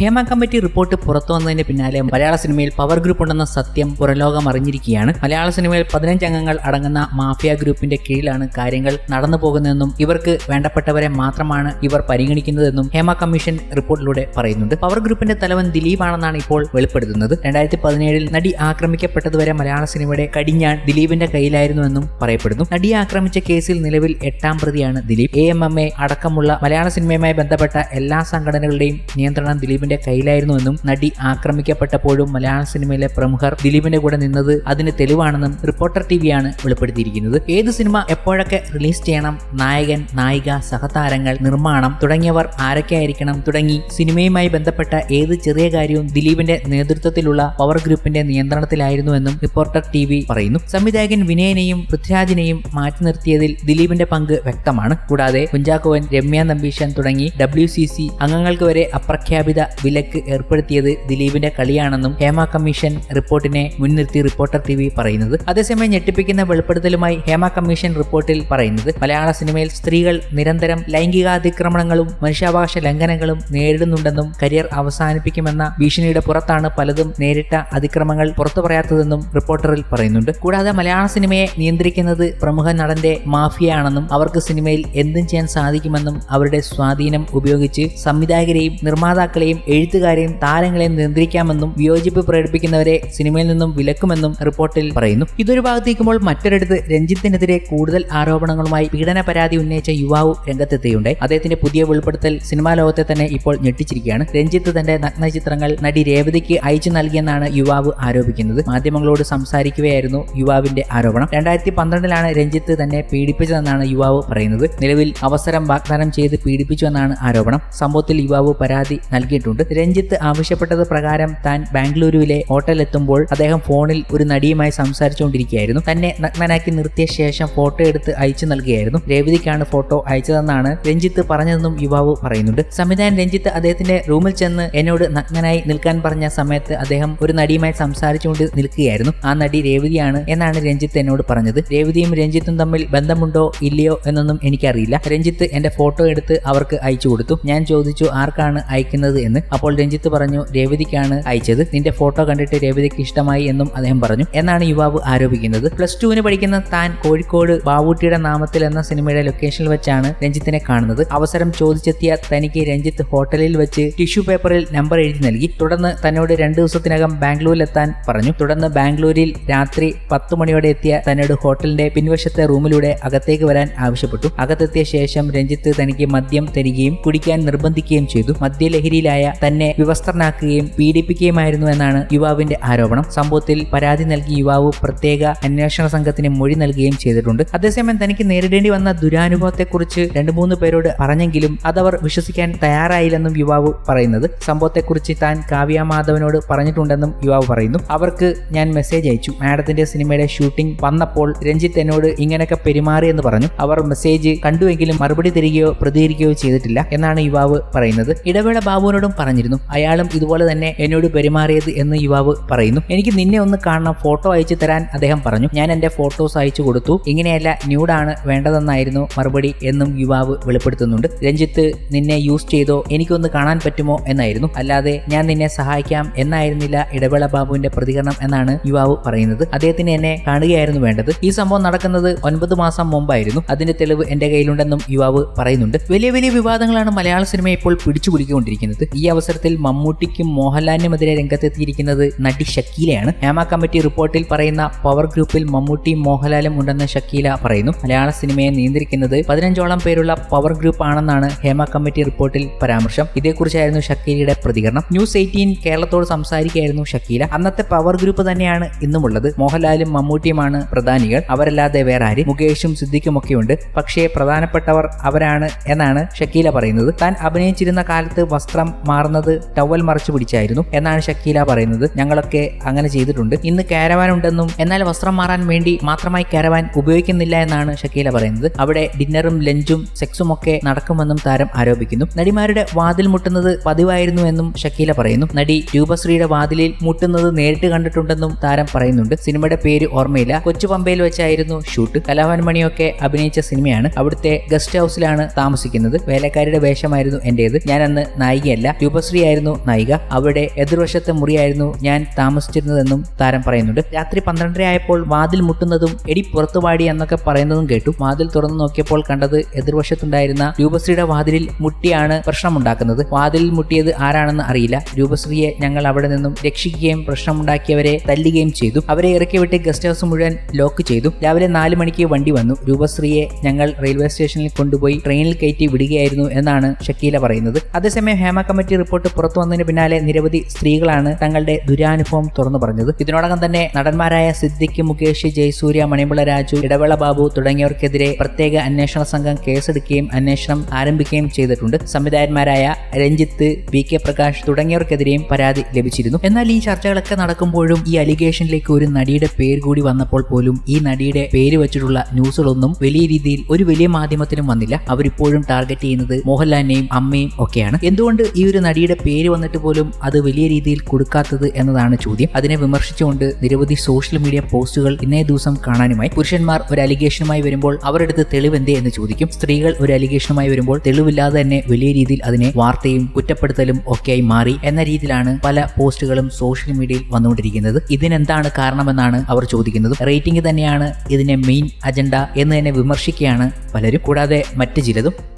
Hema committee report പുറത്തു വന്നതിന് പിന്നാലെ മലയാള സിനിമയിൽ പവർ ഗ്രൂപ്പ് ഉണ്ടെന്ന സത്യം പുറലോകം അറിഞ്ഞിരിക്കുകയാണ്. മലയാള സിനിമയിൽ പതിനഞ്ച് അംഗങ്ങൾ അടങ്ങുന്ന മാഫിയ ഗ്രൂപ്പിന്റെ കീഴിലാണ് കാര്യങ്ങൾ നടന്നു പോകുന്നതെന്നും ഇവർക്ക് വേണ്ടപ്പെട്ടവരെ മാത്രമാണ് ഇവർ പരിഗണിക്കുന്നതെന്നും ഹേമ കമ്മീഷൻ റിപ്പോർട്ടിലൂടെ പറയുന്നുണ്ട്. പവർ ഗ്രൂപ്പിന്റെ തലവൻ ദിലീപ് ആണെന്നാണ് ഇപ്പോൾ വെളിപ്പെടുത്തുന്നത്. രണ്ടായിരത്തി പതിനേഴിൽ നടി ആക്രമിക്കപ്പെട്ടതുവരെ മലയാള സിനിമയുടെ കടിഞ്ഞാൻ ദിലീപിന്റെ കയ്യിലായിരുന്നുവെന്നും പറയപ്പെടുന്നു. നടിയെ ആക്രമിച്ച കേസിൽ നിലവിൽ എട്ടാം പ്രതിയാണ് Dileep. A M M A അടക്കമുള്ള മലയാള സിനിമയുമായി ബന്ധപ്പെട്ട എല്ലാ സംഘടനകളുടെയും നിയന്ത്രണം ദിലീപിന്റെ കയ്യിലായിരുന്നുവെന്നും നടി ആക്രമിക്കപ്പെട്ടപ്പോഴും മലയാള സിനിമയിലെ പ്രമുഖർ ദിലീപിന്റെ കൂടെ നിന്നത് അതിന് തെളിവാണെന്നും റിപ്പോർട്ടർ ടി വിയാണ് വെളിപ്പെടുത്തിയിരിക്കുന്നത്. ഏത് സിനിമ എപ്പോഴൊക്കെ റിലീസ് ചെയ്യണം? നായകൻ നായിക സഹതാരങ്ങൾ നിർമ്മാണം തുടങ്ങിയവർ ആരൊക്കെയായിരിക്കണം? തുടങ്ങി സിനിമയുമായി ബന്ധപ്പെട്ട ഏത് ചെറിയ കാര്യവും ദിലീപിന്റെ നേതൃത്വത്തിലുള്ള പവർ ഗ്രൂപ്പിന്റെ നിയന്ത്രണത്തിലായിരുന്നുവെന്നും റിപ്പോർട്ടർ ടി വി പറയുന്നു. സംവിധായകൻ വിനയനെയും പൃഥ്വിരാജിനെയും മാറ്റി നിർത്തിയതിൽ ദിലീപിന്റെ പങ്ക് വ്യക്തമാണ്. കൂടാതെ കുഞ്ചാക്കോവൻ രമ്യ നമ്പീശൻ തുടങ്ങി ഡബ്ല്യു സി സി അംഗങ്ങൾക്ക് വരെ അപ്രഖ്യാപിത വിലക്ക് ഏർപ്പെടുത്തിയത് ദിലീപിന്റെ കളിയാണെന്നും ഹേമ കമ്മീഷൻ റിപ്പോർട്ടിനെ മുൻനിർത്തി റിപ്പോർട്ടർ ടി പറയുന്നത്. അതേസമയം ഞെട്ടിപ്പിക്കുന്ന വെളിപ്പെടുത്തലുമായി ഹേമ കമ്മീഷൻ റിപ്പോർട്ടിൽ പറയുന്നത് മലയാള സിനിമയിൽ സ്ത്രീകൾ നിരന്തരം ലൈംഗികാതിക്രമണങ്ങളും മനുഷ്യാവകാശ ലംഘനങ്ങളും നേരിടുന്നുണ്ടെന്നും കരിയർ അവസാനിപ്പിക്കുമെന്ന ഭീഷണിയുടെ പുറത്താണ് പലതും നേരിട്ട അതിക്രമങ്ങൾ പുറത്തു പറയാത്തതെന്നും റിപ്പോർട്ടറിൽ പറയുന്നുണ്ട്. കൂടാതെ മലയാള സിനിമയെ നിയന്ത്രിക്കുന്നത് പ്രമുഖ നടന്റെ മാഫിയയാണെന്നും അവർക്ക് സിനിമയിൽ എന്തും ചെയ്യാൻ സാധിക്കുമെന്നും അവരുടെ സ്വാധീനം ഉപയോഗിച്ച് സംവിധായകരെയും നിർമ്മാതാക്കളെയും എഴുത്തുകാരെയും താരങ്ങളെയും നിയന്ത്രിക്കാമെന്നും വിയോജിപ്പ് പ്രകടിപ്പിക്കുന്നവരെ സിനിമയിൽ നിന്നും വിലക്കുമെന്നും റിപ്പോർട്ടിൽ പറയുന്നു. ഇതൊരു ഭാഗത്തേക്കുമ്പോൾ മറ്റൊരിടത്ത് രഞ്ജിത്തിനെതിരെ കൂടുതൽ ആരോപണങ്ങളുമായി പീഡന പരാതി ഉന്നയിച്ച യുവാവ് രംഗത്തെത്തിയുണ്ട് അദ്ദേഹത്തിന്റെ പുതിയ വെളിപ്പെടുത്തൽ സിനിമാ ലോകത്തെ തന്നെ ഇപ്പോൾ ഞെട്ടിച്ചിരിക്കുകയാണ്. രഞ്ജിത്ത് തന്റെ നഗ്ന ചിത്രങ്ങൾ നടി രേവതിക്ക് അയച്ചു നൽകിയെന്നാണ് യുവാവ് ആരോപിക്കുന്നത്. മാധ്യമങ്ങളോട് സംസാരിക്കുകയായിരുന്നു യുവാവിന്റെ ആരോപണം. രണ്ടായിരത്തി പന്ത്രണ്ടിലാണ് രഞ്ജിത്ത് തന്നെ പീഡിപ്പിച്ചതെന്നാണ് യുവാവ് പറയുന്നത്. നിലവിൽ അവസരം വാഗ്ദാനം ചെയ്ത് പീഡിപ്പിച്ചുവെന്നാണ് ആരോപണം. സംഭവത്തിൽ യുവാവ് പരാതി നൽകിയിട്ടുണ്ട്. രഞ്ജിത്ത് ആവശ്യപ്പെട്ടത് പ്രകാരം താൻ ബാംഗ്ലൂരുവിലെ ഹോട്ടലെത്തുമ്പോൾ അദ്ദേഹം ഫോണിൽ ഒരു നടിയുമായി സംസാരിച്ചുകൊണ്ടിരിക്കുകയായിരുന്നു. തന്നെ നഗ്നനാക്കി നിർത്തിയ ശേഷം ഫോട്ടോ എടുത്ത് അയച്ചു നൽകുകയായിരുന്നു. രേവതിക്കാണ് ഫോട്ടോ അയച്ചതെന്നാണ് രഞ്ജിത്ത് പറഞ്ഞതെന്നും യുവാവ് പറയുന്നുണ്ട്. സംവിധായകൻ രഞ്ജിത്ത് അദ്ദേഹത്തിന്റെ റൂമിൽ ചെന്ന് എന്നോട് നഗ്നനായി നിൽക്കാൻ പറഞ്ഞ സമയത്ത് അദ്ദേഹം ഒരു നടിയുമായി സംസാരിച്ചുകൊണ്ട് നിൽക്കുകയായിരുന്നു. ആ നടി രേവതിയാണ് എന്നാണ് രഞ്ജിത്ത് എന്നോട് പറഞ്ഞത്. രേവതിയും രഞ്ജിത്തും തമ്മിൽ ബന്ധമുണ്ടോ ഇല്ലയോ എന്നൊന്നും എനിക്കറിയില്ല. രഞ്ജിത്ത് എന്റെ ഫോട്ടോ എടുത്ത് അവർക്ക് അയച്ചു കൊടുത്തു. ഞാൻ ചോദിച്ചു ആർക്കാണ് അയക്കുന്നത് എന്ന്. അപ്പോൾ രഞ്ജിത്ത് പറഞ്ഞു രേവതിക്കാണ് അയച്ചത്. നിന്റെ ഫോട്ടോ കണ്ടിട്ട് രേവതിക്ക് ഇഷ്ടമായി എന്നും അദ്ദേഹം പറഞ്ഞു. എന്നാണ് യുവാവ് ആരോപിക്കുന്നത്. പ്ലസ് ടുവിന് പഠിക്കുന്ന താൻ കോഴിക്കോട് ബാവൂട്ടിയുടെ നാമത്തിൽ എന്ന സിനിമയുടെ ലൊക്കേഷനിൽ വെച്ചാണ് രഞ്ജിത്തിനെ കാണുന്നത്. അവസരം ചോദിച്ചെത്തിയ തനിക്ക് രഞ്ജിത്ത് ഹോട്ടലിൽ വെച്ച് ടിഷ്യൂ പേപ്പറിൽ നമ്പർ എഴുതി നൽകി. തുടർന്ന് തന്നോട് രണ്ടു ദിവസത്തിനകം ബാംഗ്ലൂരിൽ എത്താൻ പറഞ്ഞു. തുടർന്ന് ബാംഗ്ലൂരിൽ രാത്രി പത്ത് മണിയോടെ എത്തിയ തന്നോട് ഹോട്ടലിന്റെ പിൻവശത്തെ റൂമിലൂടെ അകത്തേക്ക് വരാൻ ആവശ്യപ്പെട്ടു. അകത്തെത്തിയ ശേഷം രഞ്ജിത്ത് തനിക്ക് മദ്യം തരികയും കുടിക്കാൻ നിർബന്ധിക്കുകയും ചെയ്തു. മദ്യലഹരിയിലായ തന്നെ വിവസ്ത്രനാക്കുകയും പീഡിപ്പിക്കുകയുമായിരുന്നു എന്നാണ് യുവാവിന്റെ ആരോപണം. സംഭവത്തിൽ പരാതി നൽകി യുവാവ് പ്രത്യേക അന്വേഷണ സംഘത്തിന് മൊഴി നൽകുകയും ചെയ്തിട്ടുണ്ട്. അതേസമയം തനിക്ക് നേരിടേണ്ടി വന്ന ദുരാനുഭവത്തെക്കുറിച്ച് രണ്ടു മൂന്ന് പേരോട് പറഞ്ഞെങ്കിലും അതവർ വിശ്വസിക്കാൻ തയ്യാറായില്ലെന്നും യുവാവ് പറയുന്നത്. സംഭവത്തെക്കുറിച്ച് താൻ കാവ്യ മാധവനോട് പറഞ്ഞിട്ടുണ്ടെന്നും യുവാവ് പറയുന്നു. അവർക്ക് ഞാൻ മെസ്സേജ് അയച്ചു. മാഡത്തിന്റെ സിനിമയുടെ ഷൂട്ടിംഗ് വന്നപ്പോൾ രഞ്ജിത്ത് എന്നോട് ഇങ്ങനെയൊക്കെ പെരുമാറിയെന്ന് പറഞ്ഞു. അവർ മെസ്സേജ് കണ്ടുവെങ്കിലും മറുപടി തരികയോ പ്രതികരിക്കുകയോ ചെയ്തിട്ടില്ല എന്നാണ് യുവാവ് പറയുന്നത്. ഇടവേള ബാബുവിനോടും പറഞ്ഞിരുന്നു. അയാളും ഇതുപോലെ തന്നെ എന്നോട് പെരുമാറിയത് എന്ന് യുവാവ് പറയുന്നു. എനിക്ക് നിന്നെ ഒന്ന് കാണണം ഫോട്ടോ അയച്ചു തരാൻ അദ്ദേഹം പറഞ്ഞു. ഞാൻ എന്റെ ഫോട്ടോസ് അയച്ചു കൊടുത്തു. ഇങ്ങനെയല്ല ന്യൂഡാണ് വേണ്ടതെന്നായിരുന്നു മറുപടി എന്നും യുവാവ് വെളിപ്പെടുത്തുന്നുണ്ട്. രഞ്ജിത്ത് നിന്നെ യൂസ് ചെയ്തോ എനിക്കൊന്ന് കാണാൻ പറ്റുമോ എന്നായിരുന്നു. അല്ലാതെ ഞാൻ നിന്നെ സഹായിക്കാം എന്നായിരുന്നില്ല ഇടവേള ബാബുവിന്റെ പ്രതികരണം എന്നാണ് യുവാവ് പറയുന്നത്. അദ്ദേഹത്തിന് എന്നെ കാണുകയായിരുന്നു വേണ്ടത്. ഈ സംഭവം നടക്കുന്നത് ഒൻപത് മാസം മുമ്പായിരുന്നു. അതിന്റെ തെളിവ് എന്റെ കയ്യിലുണ്ടെന്നും യുവാവ് പറയുന്നുണ്ട്. വലിയ വലിയ വിവാദങ്ങളാണ് മലയാള സിനിമ ഇപ്പോൾ പിടിച്ചുപിടിക്കൊണ്ടിരിക്കുന്നത് ഈ അവസരത്തിൽ മമ്മൂട്ടിക്കും മോഹൻലാലിനുമെതിരെ രംഗത്തെത്തിയിരിക്കുന്നത് നടി ഷക്കീലയാണ്. ഹേമ കമ്മിറ്റി റിപ്പോർട്ടിൽ പറയുന്ന പവർ ഗ്രൂപ്പിൽ മമ്മൂട്ടിയും മോഹൻലാലും ഉണ്ടെന്ന് ഷക്കീല പറയുന്നു. മലയാള സിനിമയെ നിയന്ത്രിക്കുന്നത് പതിനഞ്ചോളം പേരുള്ള പവർ ഗ്രൂപ്പ് ആണെന്നാണ് ഹേമ കമ്മിറ്റി റിപ്പോർട്ടിൽ പരാമർശം. ഇതേക്കുറിച്ചായിരുന്നു ഷക്കീലയുടെ പ്രതികരണം. ന്യൂസ് എയ്റ്റീൻ കേരളത്തോട് സംസാരിക്കുകയായിരുന്നു ഷക്കീല. അന്നത്തെ പവർ ഗ്രൂപ്പ് തന്നെയാണ് ഇന്നുമുള്ളത്. മോഹൻലാലും മമ്മൂട്ടിയുമാണ് പ്രധാനികൾ. അവരല്ലാതെ വേറെ ആര് മുകേഷും സിദ്ദിഖും ഒക്കെയുണ്ട് പക്ഷേ പ്രധാനപ്പെട്ടവർ അവരാണ് എന്നാണ് ഷക്കീല പറയുന്നത്. താൻ അഭിനയിച്ചിരുന്ന കാലത്ത് വസ്ത്രം മാറുന്നത് ടവൽ മറച്ചു പിടിച്ചായിരുന്നു. എന്നാണ് ഷക്കീല പറയുന്നത്. ഞങ്ങളൊക്കെ അങ്ങനെ ചെയ്തിട്ടുണ്ട്. ഇന്ന് കാരവാൻ ഉണ്ടെന്നും എന്നാൽ വസ്ത്രം മാറാൻ വേണ്ടി മാത്രമായി കാരവാൻ ഉപയോഗിക്കുന്നില്ല എന്നാണ് ഷക്കീല പറയുന്നത്. അവിടെ ഡിന്നറും ലഞ്ചും സെക്സും ഒക്കെ നടക്കുമെന്നും താരം ആരോപിക്കുന്നു. നടിമാരുടെ വാതിൽ മുട്ടുന്നത് പതിവായിരുന്നു എന്നും ഷക്കീല പറയുന്നു. നടി രൂപശ്രീയുടെ വാതിലിൽ മുട്ടുന്നത് നേരിട്ട് കണ്ടിട്ടുണ്ടെന്നും താരം പറയുന്നുണ്ട്. സിനിമയുടെ പേര് ഓർമ്മയില്ല. കൊച്ചു പമ്പയിൽ വെച്ചായിരുന്നു ഷൂട്ട് കലാവൻ മണിയൊക്കെ അഭിനയിച്ച സിനിമയാണ്. അവിടുത്തെ ഗസ്റ്റ് ഹൗസിലാണ് താമസിക്കുന്നത്. വേലക്കാരിയുടെ വേഷമായിരുന്നു എന്റേത്. ഞാൻ അന്ന് നായികയല്ല. രൂപശ്രീ ആയിരുന്നു നായിക. അവിടെ എതിർവശത്തെ മുറിയായിരുന്നു ഞാൻ താമസിച്ചിരുന്നതെന്നും താരം പറയുന്നുണ്ട്. രാത്രി പന്ത്രണ്ടര ആയപ്പോൾ വാതിൽ മുട്ടുന്നതും എടി പുറത്തുപാടി എന്നൊക്കെ പറയുന്നതും കേട്ടു. വാതിൽ തുറന്നു നോക്കിയപ്പോൾ കണ്ടത് എതിർവശത്തുണ്ടായിരുന്ന രൂപശ്രീയുടെ വാതിലിൽ മുട്ടിയാണ് പ്രശ്നമുണ്ടാക്കുന്നത്. വാതിലിൽ മുട്ടിയത് ആരാണെന്ന് അറിയില്ല. രൂപശ്രീയെ ഞങ്ങൾ അവിടെ നിന്നും രക്ഷിക്കുകയും പ്രശ്നമുണ്ടാക്കിയവരെ തല്ലുകയും ചെയ്തു. അവരെ ഇറക്കി വിട്ട് ഗസ്റ്റ് ഹൗസ് മുഴുവൻ ലോക്ക് ചെയ്തു. രാവിലെ നാല് മണിക്ക് വണ്ടി വന്നു. രൂപശ്രീയെ ഞങ്ങൾ റെയിൽവേ സ്റ്റേഷനിൽ കൊണ്ടുപോയി ട്രെയിനിൽ കയറ്റി വിടുകയായിരുന്നു എന്നാണ് ഷക്കീല പറയുന്നത്. അതേസമയം ഹേമ കമ്മിറ്റി റിപ്പോർട്ട് പുറത്തു വന്നതിന് പിന്നാലെ നിരവധി സ്ത്രീകളാണ് തങ്ങളുടെ ദുരാനുഭവം തുറന്നു പറഞ്ഞത്. ഇതിനോടകം തന്നെ നടന്മാരായ സിദ്ദിഖ് മുകേഷ് ജയസൂര്യ മണിമുള രാജു ഇടവേള ബാബു തുടങ്ങിയവർക്കെതിരെ പ്രത്യേക അന്വേഷണ സംഘം കേസെടുക്കുകയും അന്വേഷണം ആരംഭിക്കുകയും ചെയ്തിട്ടുണ്ട്. സംവിധായകന്മാരായ രഞ്ജിത്ത് വി കെ പ്രകാശ് തുടങ്ങിയവർക്കെതിരെയും പരാതി ലഭിച്ചിരുന്നു. എന്നാൽ ഈ ചർച്ചകളൊക്കെ നടക്കുമ്പോഴും ഈ അലിഗേഷനിലേക്ക് ഒരു നടിയുടെ പേര് കൂടി വന്നപ്പോൾ പോലും ഈ നടിയുടെ പേര് വെച്ചിട്ടുള്ള ന്യൂസുകളൊന്നും വലിയ രീതിയിൽ ഒരു വലിയ മാധ്യമത്തിനും വന്നില്ല. അവരിപ്പോഴും ടാർഗറ്റ് ചെയ്യുന്നത് മോഹൻലാലിനെയും അമ്മയും ഒക്കെയാണ്. എന്തുകൊണ്ട് ഈ ഒരു നടിയുടെ പേര് വന്നിട്ട് പോലും അത് വലിയ രീതിയിൽ കൊടുക്കാത്തത് എന്നതാണ് ചോദ്യം. അതിനെ വിമർശിച്ചുകൊണ്ട് നിരവധി സോഷ്യൽ മീഡിയ പോസ്റ്റുകൾ ഇന്നേ ദിവസം കാണാനുമായി. പുരുഷന്മാർ ഒരു അലിഗേഷനുമായി വരുമ്പോൾ അവരെടുത്ത് തെളിവെന്തേ എന്ന് ചോദിക്കും. സ്ത്രീകൾ ഒരു അലിഗേഷനുമായി വരുമ്പോൾ തെളിവില്ലാതെ തന്നെ വലിയ രീതിയിൽ അതിനെ വാർത്തയും കുറ്റപ്പെടുത്തലും ഒക്കെയായി മാറി എന്ന രീതിയിലാണ് പല പോസ്റ്റുകളും സോഷ്യൽ മീഡിയയിൽ വന്നുകൊണ്ടിരിക്കുന്നത്. ഇതിനെന്താണ് കാരണമെന്നാണ് അവർ ചോദിക്കുന്നത്. റേറ്റിംഗ് തന്നെയാണ് ഇതിനെ മെയിൻ അജണ്ട എന്ന് തന്നെ വിമർശിക്കുകയാണ് പലരും. കൂടാതെ മറ്റു ചിലതും